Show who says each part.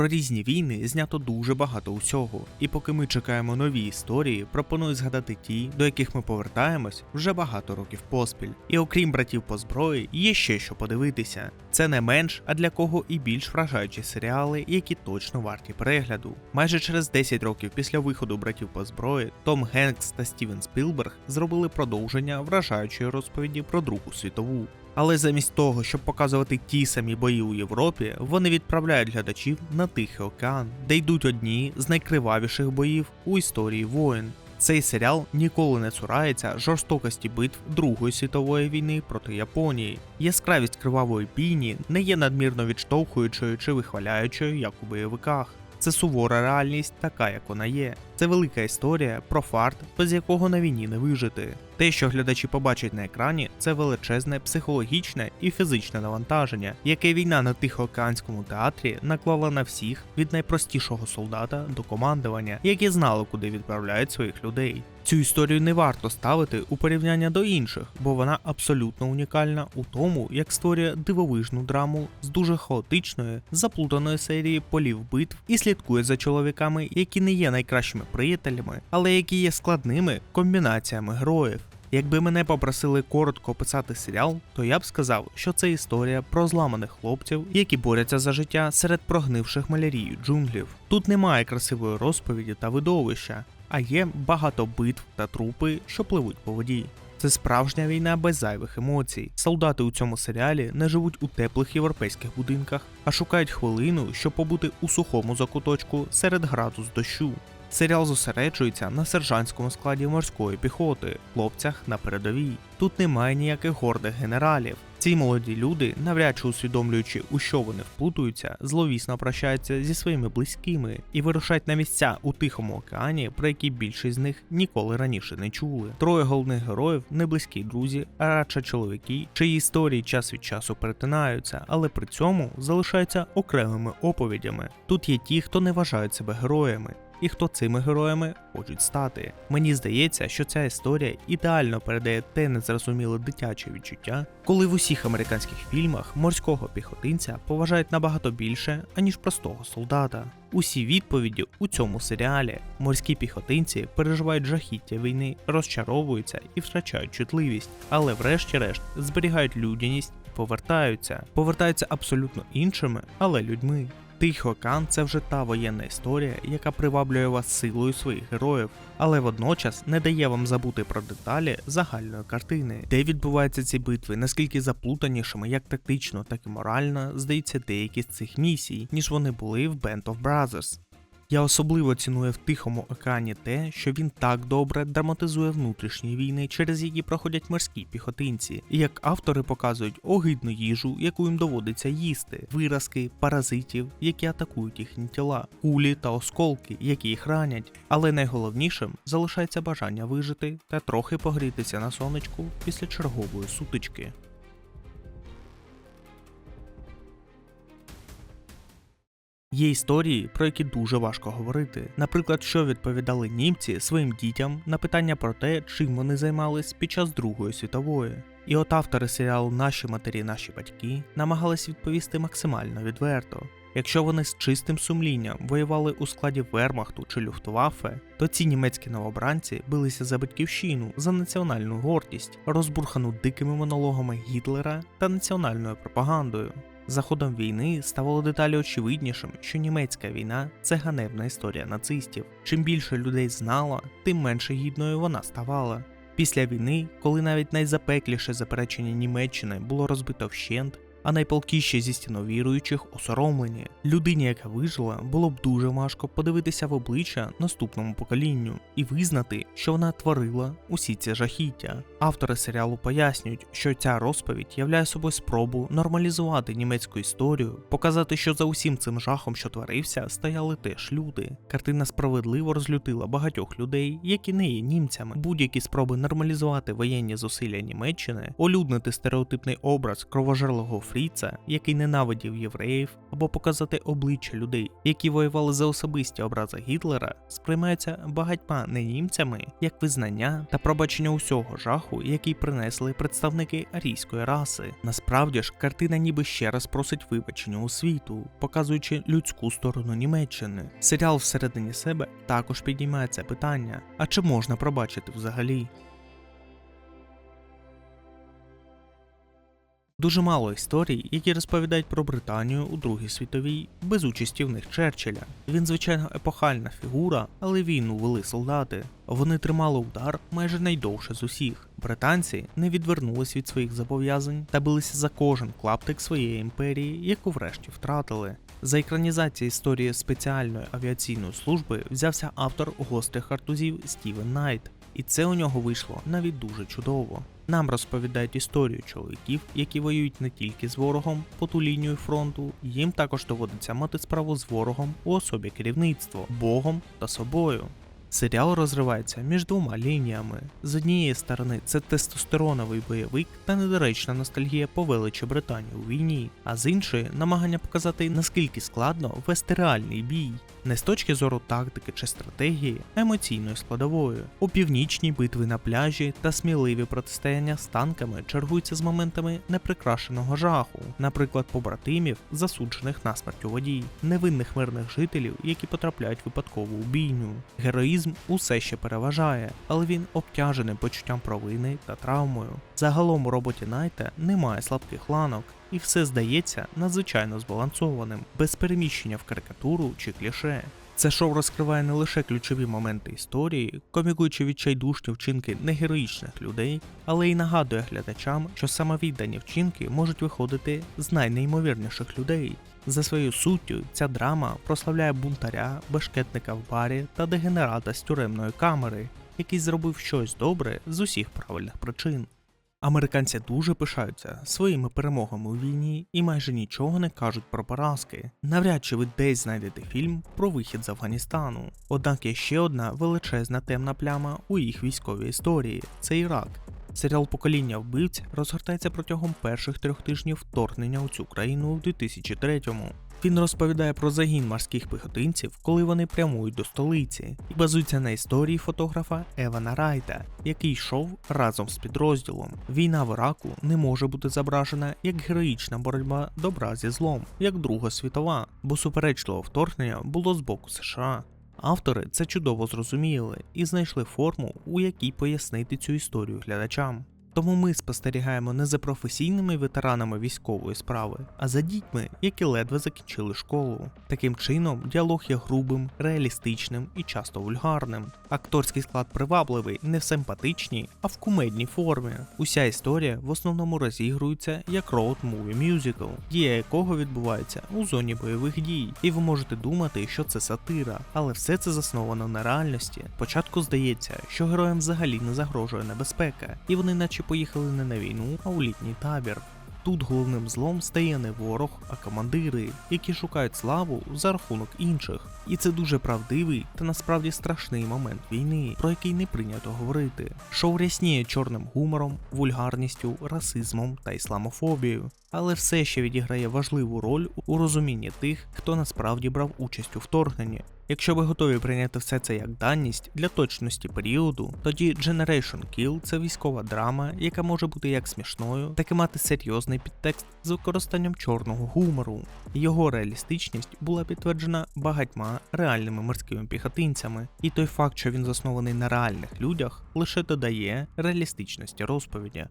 Speaker 1: Про різні війни знято дуже багато усього, і поки ми чекаємо нові історії, пропоную згадати ті, до яких ми повертаємось вже багато років поспіль. І окрім братів по зброї, є ще що подивитися. Це не менш, а для кого і більш вражаючі серіали, які точно варті перегляду. Майже через 10 років після виходу братів по зброї Том Генкс та Стівен Спілберг зробили продовження вражаючої розповіді про Другу світову. Але замість того, щоб показувати ті самі бої у Європі, вони відправляють глядачів на Тихий океан, де йдуть одні з найкривавіших боїв у історії воїн. Цей серіал ніколи не цурається жорстокості битв Другої світової війни проти Японії. Яскравість кривавої бійні не є надмірно відштовхуючою чи вихваляючою, як у бойовиках. Це сувора реальність, така як вона є. Це велика історія про фарт, без якого на війні не вижити. Те, що глядачі побачать на екрані, це величезне психологічне і фізичне навантаження, яке війна на Тихоокеанському театрі наклала на всіх від найпростішого солдата до командування, які знали, куди відправляють своїх людей. Цю історію не варто ставити у порівняння до інших, бо вона абсолютно унікальна у тому, як створює дивовижну драму з дуже хаотичної, заплутаної серії полів битв і слідкує за чоловіками, які не є найкращими приятелями, але які є складними комбінаціями героїв. Якби мене попросили коротко описати серіал, то я б сказав, що це історія про зламаних хлопців, які борються за життя серед прогнивших малярію джунглів. Тут немає красивої розповіді та видовища, а є багато битв та трупи, що пливуть по воді. Це справжня війна без зайвих емоцій. Солдати у цьому серіалі не живуть у теплих європейських будинках, а шукають хвилину, щоб побути у сухому закуточку серед граду з дощу. Серіал зосереджується на сержантському складі морської піхоти, хлопцях на передовій. Тут немає ніяких гордих генералів. Ці молоді люди, навряд чи усвідомлюючи, у що вони вплутуються, зловісно прощаються зі своїми близькими і вирушають на місця у Тихому океані, про які більшість з них ніколи раніше не чули. Троє головних героїв не близькі друзі, а радше чоловіки, чиї історії час від часу перетинаються, але при цьому залишаються окремими оповідями. Тут є ті, хто не вважають себе героями і хто цими героями хочуть стати. Мені здається, що ця історія ідеально передає те незрозуміле дитяче відчуття, коли в усіх американських фільмах морського піхотинця поважають набагато більше, аніж простого солдата. Усі відповіді у цьому серіалі морські піхотинці переживають жахіття війни, розчаровуються і втрачають чутливість, але врешті-решт зберігають людяність і повертаються, повертаються абсолютно іншими, але людьми. Тихий океан це вже та воєнна історія, яка приваблює вас силою своїх героїв, але водночас не дає вам забути про деталі загальної картини, де відбуваються ці битви, наскільки заплутанішими як тактично, так і морально здаються деякі з цих місій, ніж вони були в Band of Brothers. Я особливо ціную в Тихому океані те, що він так добре драматизує внутрішні війни, через які проходять морські піхотинці, і як автори показують огидну їжу, яку їм доводиться їсти, виразки, паразитів, які атакують їхні тіла, кулі та осколки, які їх ранять. Але найголовнішим залишається бажання вижити та трохи погрітися на сонечку після чергової сутички. Є історії, про які дуже важко говорити. Наприклад, що відповідали німці своїм дітям на питання про те, чим вони займались під час Другої світової. І от автори серіалу Наші матері, наші батьки намагались відповісти максимально відверто. Якщо вони з чистим сумлінням воювали у складі Вермахту чи Люфтваффе, то ці німецькі новобранці билися за батьківщину, за національну гордість, розбурхану дикими монологами Гітлера та національною пропагандою. За ходом війни ставало деталі очевиднішим, що німецька війна це ганебна історія нацистів. Чим більше людей знало, тим менше гідною вона ставала. Після війни, коли навіть найзапекліше заперечення Німеччини було розбито вщент, а найпалкіші зі стіновіруючих осоромлені, людині, яка вижила, було б дуже важко подивитися в обличчя наступному поколінню і визнати, що вона творила усі ці жахіття. Автори серіалу пояснюють, що ця розповідь являє собою спробу нормалізувати німецьку історію, показати, що за усім цим жахом, що творився, стояли теж люди. Картина справедливо розлютила багатьох людей, які не є німцями. Будь-які спроби нормалізувати воєнні зусилля Німеччини, олюднити стереотипний образ кровожерлого Фріца, який ненавидів євреїв, або показати обличчя людей, які воювали за особисті образи Гітлера, сприймаються багатьма не німцями як визнання та пробачення усього жаху, який принесли представники арійської раси. Насправді ж, картина ніби ще раз просить вибачення у світу, показуючи людську сторону Німеччини. Серіал всередині себе також піднімає це питання: а чи можна пробачити взагалі? Дуже мало історій, які розповідають про Британію у Другій світовій, без участі в них Черчилля. Він, звичайно, епохальна фігура, але війну вели солдати. Вони тримали удар майже найдовше з усіх. Британці не відвернулись від своїх зобов'язань та билися за кожен клаптик своєї імперії, яку врешті втратили. За екранізацію історії спеціальної авіаційної служби взявся автор гострих картузів Стівен Найт, і це у нього вийшло навіть дуже чудово. Нам розповідають історію чоловіків, які воюють не тільки з ворогом по ту лінію фронту, їм також доводиться мати справу з ворогом у особі керівництво, Богом та собою. Серіал розривається між двома лініями. З однієї сторони, це тестостероновий бойовик та недоречна ностальгія по величі Британії у війні, а з іншої намагання показати наскільки складно вести реальний бій, не з точки зору тактики чи стратегії, а емоційною складовою. У північній битви на пляжі та сміливі протистояння з танками чергуються з моментами неприкрашеного жаху, наприклад, побратимів, засуджених на смерть у воді, невинних мирних жителів, які потрапляють випадково у бійню. Героїзм усе ще переважає, але він обтяжений почуттям провини та травмою. Загалом у роботі Найта немає слабких ланок, і все здається надзвичайно збалансованим, без переміщення в карикатуру чи кліше. Це шоу розкриває не лише ключові моменти історії, комікуючи відчайдушні вчинки негероїчних людей, але й нагадує глядачам, що самовіддані вчинки можуть виходити з найнеймовірніших людей. За своєю суттю, ця драма прославляє бунтаря, бешкетника в барі та дегенерата з тюремної камери, який зробив щось добре з усіх правильних причин. Американці дуже пишаються своїми перемогами у війні і майже нічого не кажуть про поразки. Навряд чи ви десь знайдете фільм про вихід з Афганістану. Однак є ще одна величезна темна пляма у їх військовій історії це Ірак. Серіал Покоління вбивць розгортається протягом перших трьох тижнів вторгнення у цю країну у 2003-му. Він розповідає про загін морських піхотинців, коли вони прямують до столиці, і базується на історії фотографа Евана Райта, який йшов разом з підрозділом. Війна в Іраку не може бути зображена як героїчна боротьба добра зі злом, як Друга світова, бо суперечливе вторгнення було з боку США. Автори це чудово зрозуміли і знайшли форму, у якій пояснити цю історію глядачам. Тому ми спостерігаємо не за професійними ветеранами військової справи, а за дітьми, які ледве закінчили школу. Таким чином, діалог є грубим, реалістичним і часто вульгарним. Акторський склад привабливий не в симпатичній, а в кумедній формі. Уся історія в основному розігрується як роуд муві мюзикл, дія якого відбувається у зоні бойових дій. І ви можете думати, що це сатира, але все це засновано на реальності. Спочатку здається, що героям взагалі не загрожує небезпека, і вони наче поїхали не на війну, а у літній табір. Тут головним злом стає не ворог, а командири, які шукають славу за рахунок інших. І це дуже правдивий та насправді страшний момент війни, про який не прийнято говорити. Шоу рясніє чорним гумором, вульгарністю, расизмом та ісламофобією. Але все ще відіграє важливу роль у розумінні тих, хто насправді брав участь у вторгненні. Якщо ви готові прийняти все це як даність для точності періоду, тоді Generation Kill це військова драма, яка може бути як смішною, так і мати серйозний підтекст з використанням чорного гумору. Його реалістичність була підтверджена багатьма реальними морськими піхотинцями, і той факт, що він заснований на реальних людях, лише додає реалістичності розповіді.